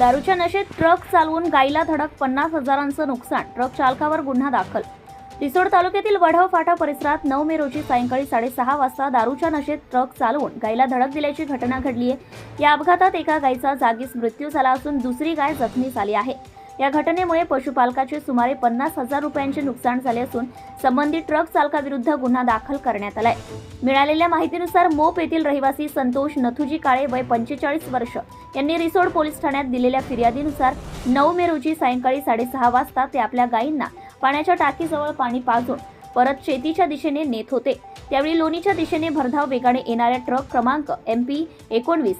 दारूच्या नशेत ट्रक चालवून गाईला धडक पन्नास हजारांचं नुकसान ट्रक चालकावर गुन्हा दाखल. रिसोड तालुक्यातील वढव फाटा परिसरात नऊ मे रोजी सायंकाळी साडेसहा वाजता दारूच्या नशेत ट्रक चालवून गायीला धडक दिल्याची घटना घडली आहे या अपघातात एका गायीचा जागीच मृत्यू झाला असून दुसरी गाय जखमी झाली आहे. या घटनेमुळे पशुपालकाचे सुमारे पन्नास हजार रुपयांचे नुकसान झाले असून संबंधित ट्रक चालकाविरुद्ध गुन्हा दाखल करण्यात आलाय. मिळालेल्या माहितीनुसार मोप येथील रहिवासी संतोष नथुजी काळे वय पंचेचाळीस वर्ष यांनी रिसोड पोलीस ठाण्यात दिलेल्या फिर्यादीनुसार नऊ मे रोजी सायंकाळी साडेसहा वाजता ते आपल्या गायींना पाण्याच्या टाकीजवळ पाणी पाजून परत शेतीच्या दिशेने नेत होते. त्यावेळी लोणीच्या दिशेने भरधाव वेगाने येणाऱ्या ट्रक क्रमांक एम पी एकोणवीस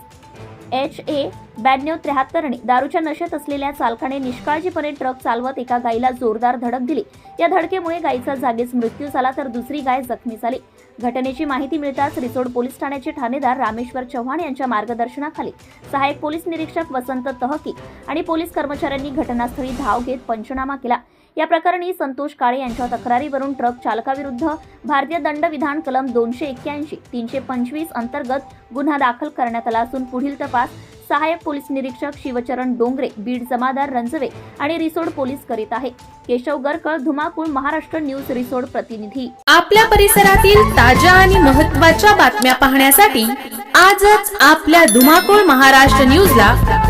एच ए ब्याण्णव त्र्याहत्तरने दारूच्या नशेत असलेल्या चालकाने निष्काळजीपणे ट्रक चालवत एका गायीला जोरदार धडक दिली. या धडकेमुळे गायीचा जागीच मृत्यू झाला तर दुसरी गाय जखमी झाली. घटनेची माहिती मिळताच रिसोड पोलीस ठाण्याचे ठाणेदार रामेश्वर चव्हाण यांच्या मार्गदर्शनाखाली सहाय्यक पोलीस निरीक्षक वसंत तहकी आणि पोलीस कर्मचाऱ्यांनी घटनास्थळी धाव घेत पंचनामा केला. या प्रकरणी संतोष काळे यांच्या तक्रारीवरून ट्रक चालकाविरुद्ध भारतीय दंडविधान कलम दोनशे एक्क्याऐंशी तीनशे पंचवीस अंतर्गत गुन्हा दाखल करण्यात आला असून पुढील तपास सहाय्यक पोलीस निरीक्षक शिवचरण डोंगरे बीड जमादार रंजवे आणि रिसोड पोलीस करीत आहे. केशव गरकळ धुमाकूळ महाराष्ट्र न्यूज रिसोड प्रतिनिधी. आपल्या परिसरातील ताज्या आणि महत्त्वाच्या बातम्या पाहण्यासाठी आजच आपल्या धुमाकूळ महाराष्ट्र न्यूजला